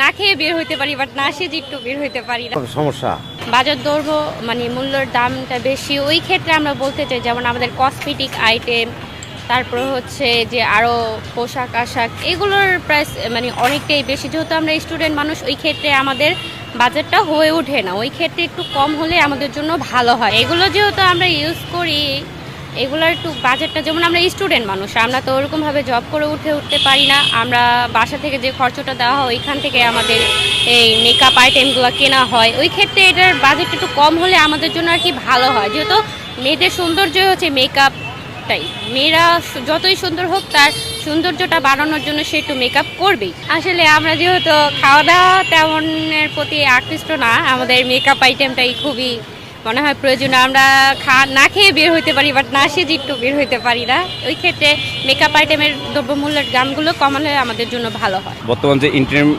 না খেয়ে বের হইতে পারি বাট না সেজে একটু বের হইতে পারি না। সমস্যা? বাজার দৌড় মানে মূল্যর দামটা বেশি ওই ক্ষেত্রে আমরা বলতে চাই যেমন আমাদের কসমেটিক আইটেম তারপর হচ্ছে যে আরও পোশাক আশাক এগুলোর প্রাইস মানে অনেকটাই বেশি। যেহেতু আমরা স্টুডেন্ট মানুষ ওই ক্ষেত্রে আমাদের বাজেটটা হয়ে ওঠে না। ওই ক্ষেত্রে একটু কম হলে আমাদের জন্য ভালো হয়। এগুলো যেহেতু আমরা ইউজ করি এগুলোর একটু বাজেটটা যেমন আমরা স্টুডেন্ট মানুষ, আমরা তো ওরকমভাবে জব করে উঠে উঠতে পারি না। আমরা বাসা থেকে যে খরচটা দেওয়া হয়, ওইখান থেকে আমাদের এই মেকআপ আইটেমগুলো কেনা হয়। ওই ক্ষেত্রে এটার বাজেট একটু কম হলে আমাদের জন্য আর কি ভালো হয়। যেহেতু মেয়েদের সৌন্দর্য হচ্ছে মেকআপটাই মেয়েরা যতই সুন্দর হোক, তার সৌন্দর্যটা বাড়ানোর জন্য সে একটু মেকআপ করবেই। আসলে আমরা যেহেতু খাওয়া দাওয়া তেমনের প্রতি আকৃষ্ট না, আমাদের মেকআপ আইটেমটাই খুবই মনে হয় প্রয়োজন আমরা খা, না খেয়ে বের হইতে পারি বাট না সেজে একটু বের হইতে পারি না। ওই ক্ষেত্রে মেকআপ আইটেমের দ্রব্যমূল্যের দামগুলো কমালে আমাদের জন্য ভালো হয়। বর্তমান যে ইন্টারনেট